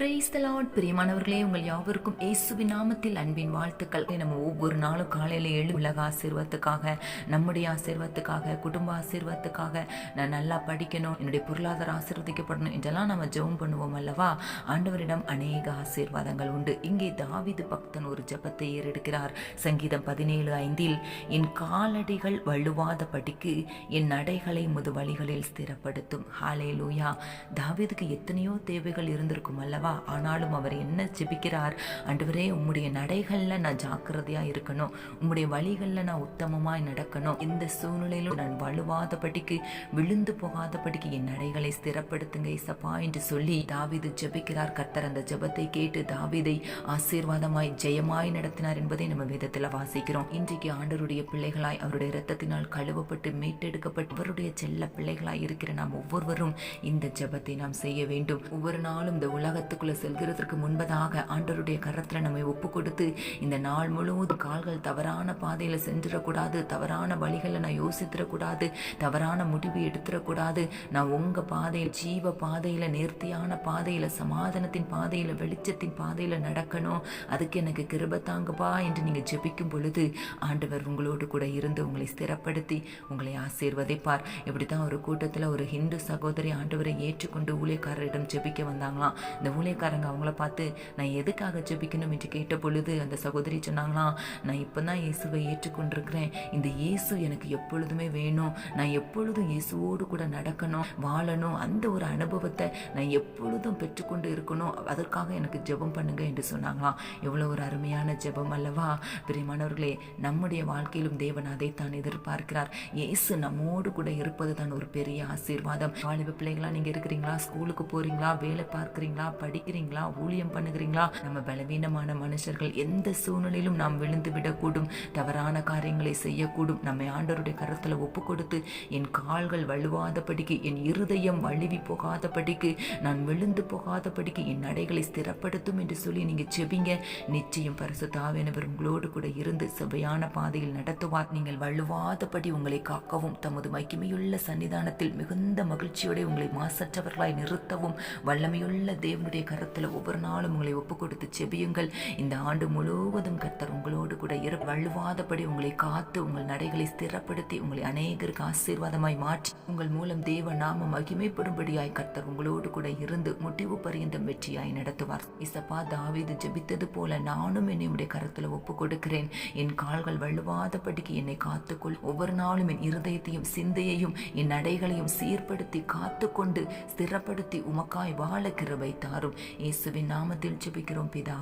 Price Lord பிரியமானவர்களே உங்கள் யாவருக்கும் இயேசுவின் நாமத்தில் அன்பின் வாழ்த்துக்கள். நம்ம ஒவ்வொரு நாளும் காலையில் எழு உலக ஆசீர்வாதத்துக்காக நம்முடைய ஆசீர்வாதத்துக்காக குடும்ப ஆசீர்வாதத்துக்காக நான் நல்லா படிக்கணும் என்னுடைய பொருளாதார ஆசீர்வதிக்கப்படணும் என்றெல்லாம் நம்ம ஜெபம் பண்ணுவோம் அல்லவா? ஆண்டவரிடம் அநேக ஆசீர்வாதங்கள் உண்டு. இங்கே தாவீது பக்தன் ஒரு ஜெபத்தை ஏறெடுக்கிறார். சங்கீதம் பதினேழு ஐந்தில் என் காலடிகள் வலுவாத படிக்கு என் நடைகளை முது வழிகளில் ஸ்திரப்படுத்தும். ஹாலே லூயா தாவீதுக்கு எத்தனையோ தேவைகள் இருந்திருக்கும் அல்லவா? ஆனாலும் அவர் என்ன ஜெபிக்கிறார்? ஆண்டவரே உம்முடைய நடைகளில் நான் ஜாக்கிரதையாக இருக்கணும். உம்முடைய வழிகளில் நான் உத்தமமாய் நடக்கணும். இந்த சூழ்நிலையிலும் நான் வலுவாதபடிக்கு விழுந்து போகாதபடிக்கு என் நடைகளை ஸ்திரப்படுத்துங்க இசப்பா என்று சொல்லி தாவிது ஜெபிக்கிறார். கர்த்தர் அந்த ஜெபத்தை கேட்டு தாவிதை ஆசீர்வாதமாய் ஜெயமாய் நடத்தினார் என்பதை நம்ம வேதத்தில் வாசிக்கிறோம். இன்றைக்கு ஆண்டவருடைய பிள்ளைகளாய் அவருடைய இரத்தத்தினால் கழுவப்பட்டு மீட்டெடுக்கப்பட்டு அவருடைய செல்ல பிள்ளைகளாய் இருக்கிற நாம் ஒவ்வொருவரும் இந்த ஜெபத்தை நாம் செய்ய வேண்டும். ஒவ்வொரு நாளும் இந்த உலகத்துக்குள்ள செல்கிறதற்கு முன்பதாக ஆண்டவருடைய கரத்துல நம்மை ஒப்பு கொடுத்து இந்த நாள் முழுவதும் கால்கள் தவறான பாதையில சென்றிடக்கூடாது தவறான வழிகளை நான் யோசித்திடக்கூடாது தவறான முடிவு எடுத்துடக்கூடாது. நான் உங்க பாதையில் ஜீவ பாதையில நேர்த்தியான பாதையில சமாதானத்தின் பாதையில வெளிச்சத்தின் பாதையில நடக்கணும். அதுக்கு எனக்கு கிருப தாங்கப்பா என்று நீங்க ஜெபிக்கும் பொழுது ஆண்டவர் உங்களோடு கூட இருந்து உங்களை ஸ்திரப்படுத்தி உங்களை ஆசீர்வதிப்பார். இப்படித்தான் ஒரு கூட்டத்துல ஒரு ஹிந்து சகோதரி ஆண்டவரை ஏற்றுக்கொண்டு ஊழியக்காரரிடம் ஜெபிக்க வந்தாங்களாம். இந்த ஊழியக்காரங்க அவங்கள பார்த்து நான் எதுக்காக ஜெபிக்கணும்? என்று கேட்ட பொழுது அந்த சகோதரி சொன்னாங்களாம் நான் இப்போ தான் இயேசுவை ஏற்றுக்கொண்டிருக்கிறேன். இந்த இயேசு எனக்கு எப்பொழுதுமே வேணும். நான் எப்பொழுதும் இயேசுவோடு கூட நடக்கணும் வாழணும். அந்த ஒரு அனுபவத்தை நான் எப்பொழுதும் பெற்றுக்கொண்டு இருக்கணும். அதற்காக எனக்கு ஜெபம் பண்ணுங்க என்று சொன்னாங்களாம் எவ்வளோ ஒரு அருமையான ஜெபம் அல்லவா? பிரியமானவர்களே நம்முடைய வாழ்க்கையிலும் தேவன் அதைத்தான் எதிர்பார்க்கிறார். இயேசு நம்மோடு கூட இருப்பது தான் ஒரு பெரிய ஆசீர்வாதம். வாலிப பிள்ளைங்களா நீங்கள் இருக்கிறீங்களா? ஸ்கூலுக்கு போகிறீங்களா வேலை பார்க்குறீங்களா? படிக்கிறீங்களா? ஊழியம் பண்ணுகிறீங்களா? நம்ம பலவீனமான மனுஷர்கள் எந்த சூழ்நிலையிலும் நாம் விழுந்து விடக்கூடும். தவறான காரியங்களை செய்யக்கூடும். நம்மை ஆண்டவருடைய கருத்தில் ஒப்பு கொடுத்து என் கால்கள் வலுவாதபடிக்கு என் இருதயம் வழுவி போகாதபடிக்கு நான் விழுந்து போகாதபடிக்கு என் நடைகளை ஸ்திரப்படுத்தும் என்று சொல்லி நீங்க செபிங்க நிச்சயம் பரிசு தாவினவர் உங்களோடு கூட இருந்து செவையான பாதையில் நடத்துவார். நீங்கள் வலுவாதபடி உங்களை காக்கவும். தமது மகிமையுள்ள சன்னிதானத்தில் மிகுந்த மகிழ்ச்சியோட உங்களை மாசற்றவர்களாய் நிறுத்தவும். வல்லமையுள்ள தேவனுடைய கருத்தில் ஒவ்வொரு நாளும் உங்களை ஒப்பு கொடுத்து செபியுங்கள். இந்த ஆண்டு முழுவதும் கர்த்தர் உங்களோடு கூட இரு வலுவாதபடி உங்களை காத்து உங்கள் நடைகளை ஸ்திரப்படுத்தி உங்களை அநேகருக்கு ஆசீர்வாதமாய் மாற்றி உங்கள் மூலம் தேவ நாம மகிமைப்படும்படியாய் கர்த்தர் உங்களோடு கூட இருந்து முடிவு பரியந்தம் வெற்றியாய் நடத்துவார். இசப்பா தாவீது ஜெபித்தது போல நானும் என்னுடைய கருத்தில் ஒப்பு கொடுக்கிறேன் என் கால்கள் வலுவாதபடிக்கு என்னை காத்துக்கொள். ஒவ்வொரு நாளும் என் இருதயத்தையும் சிந்தையையும் என் நடைகளையும் சீர்படுத்தி காத்துக்கொண்டு ஸ்திரப்படுத்தி உமக்காய் வாழ கிருபை தாரும். வேண்டும் இயேசுவின் நாமத்தில் ஜெபிக்கிறோம் பிதா.